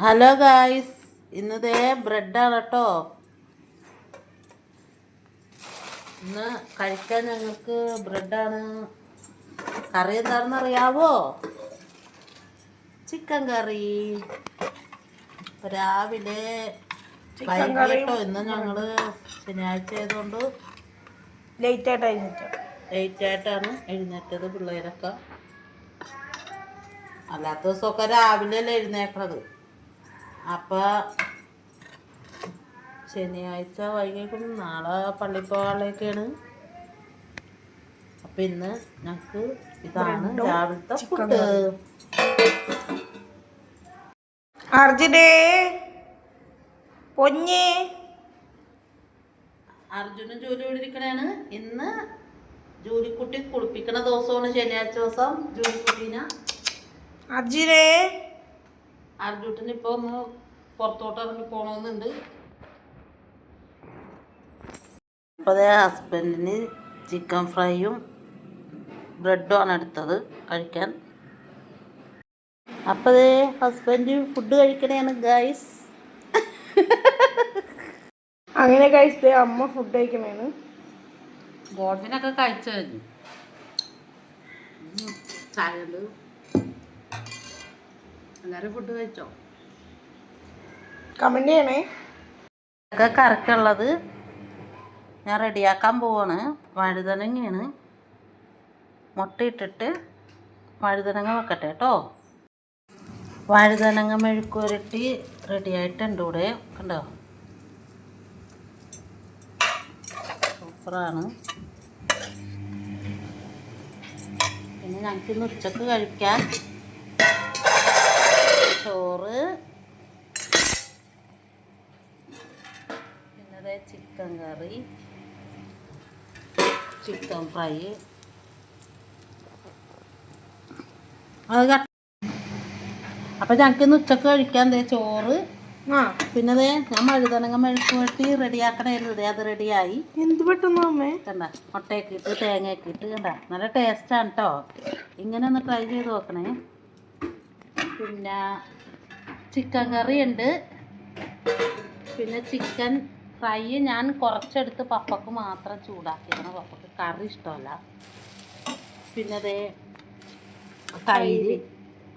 Hello guys ഇന്നതേ ബ്രെഡാണ് കേട്ടോ ഇന്ന് കഴിക്കാൻ ഞങ്ങൾക്ക് ബ്രെഡാണ്. കറി എന്താണെന്ന് അറിയാവോ? ചിക്കൻ കറി. രാവിലെ വൈകിട്ടോ ഇന്ന് ഞങ്ങൾ ശനിയാഴ്ച ആയതുകൊണ്ട് ലേറ്റ് ആയിട്ട് ലേറ്റായിട്ടാണ് എഴുന്നേറ്റത് പിള്ളേരൊക്കെ. അല്ലാത്ത ദിവസമൊക്കെ രാവിലെ അല്ലേ എഴുന്നേക്കണത്. അപ്പോൾ ശനിയാഴ്ച വൈകിട്ടും നാളെ പള്ളി പോകാനുള്ളതൊക്കെയാണ്. അപ്പം ഇന്ന് ഞങ്ങൾക്ക് ഇതാണ് രാവിലത്തെ ഫുഡ് അർജുനേ പൊന്നേ. അർജുനും ജോലി ഇരിക്കണേണ് ഇന്ന് ജോലിക്കുട്ടി കുളിപ്പിക്കണ ദിവസമാണ് ശനിയാഴ്ച ദിവസം. ജോലിക്കുട്ടീനെ. അർജുനേ. അർജുട്ടിന് ഇപ്പോൾ ഒന്ന് പുറത്തോട്ട് ഇറങ്ങി പോകണമെന്നുണ്ട് അപ്പോൾ അതേ ഹസ്ബൻഡിന് ചിക്കൻ ഫ്രൈയും ബ്രെഡും ആണ് എടുത്തത് കഴിക്കാൻ. അപ്പോൾ അതേ ഹസ്ബൻഡ് ഫുഡ് കഴിക്കണേന്ന് ഗൈസ് അങ്ങനെ കഴിച്ചത് അമ്മ ഫുഡ് കഴിക്കണേന്ന് ബോർഡിനൊക്കെ കഴിച്ചു? കഴിഞ്ഞു എല്ലാവരും ഫുഡ് കഴിച്ചോ? കമന്റ് ചെയ്യണേ. ഒക്കെ കറക്കുള്ളത് ഞാൻ റെഡിയാക്കാൻ പോവാണ്. വഴുതനങ്ങയാണ്. മുട്ടയിട്ടിട്ട് വഴുതനങ്ങ വെക്കട്ടെ കേട്ടോ. വഴുതനങ്ങ മെഴുക്കുരട്ടി റെഡിയായിട്ടുണ്ട് ഇവിടെ. കണ്ടോ? സൂപ്പറാണ്. പിന്നെ ഞങ്ങൾക്ക് ഇന്ന് ഉച്ചയ്ക്ക് കഴിക്കാൻ ചോറ്. പിന്നെ ചിക്കൻ കറി. Chicken fry. അത് അപ്പം ഞങ്ങൾക്ക് ഇന്ന് ഉച്ചയ്ക്ക് കഴിക്കാൻ ദേ ചോറ്. ആ. പിന്നെ ദേ ഞാൻ മഴുതനങ്ങ മെഴുക്ക് വെട്ടി റെഡിയാക്കണേലും ദേ അത് റെഡിയായി. എന്ത് പെട്ടെന്ന് അമ്മേ കണ്ട മുട്ടയൊക്കെ ഇട്ട് തേങ്ങയൊക്കെ ഇട്ട് കണ്ട. നല്ല ടേസ്റ്റാണ് കേട്ടോ ഇങ്ങനെ ഒന്ന് ട്രൈ ചെയ്ത് നോക്കണേ. പിന്നെ ചിക്കൻ കറി ഉണ്ട് പിന്നെ ചിക്കൻ ഫ്രൈ ഞാൻ കുറച്ചെടുത്ത് പപ്പക്ക് മാത്രം ചൂടാക്കിയാണ് പപ്പക്ക് കറി ഇഷ്ടമല്ല. പിന്നെ അതേ തൈര്.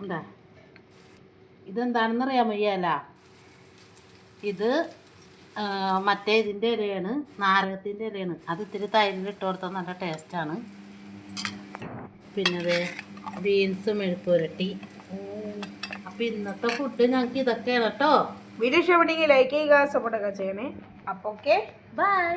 ഉണ്ടാ ഇതെന്താണെന്ന് അറിയാൻ വയ്യല്ല ഇത് മറ്റേ ഇതിന്റെ ഇലയാണ്. നാരകത്തിന്റെ ഇലയാണ്. അത് ഇത്തിരി തൈരിൽ ഇട്ട് കൊടുത്താൽ നല്ല ടേസ്റ്റാണ് പിന്നെ അത് ബീൻസ് മെഴുക്കുരട്ടി അപ്പം ഇന്നത്തെ ഫുഡ് ഞങ്ങൾക്ക് ഇതൊക്കെയാണ് കേട്ടോ. വീഡിയോ ഇഷ്ടപ്പെട്ടെങ്കിൽ ലൈക്ക് ചെയ്യുക സപ്പോർട്ടൊക്കെ ചെയ്യണേ. അപ്പോൾ ഓക്കെ ബൈ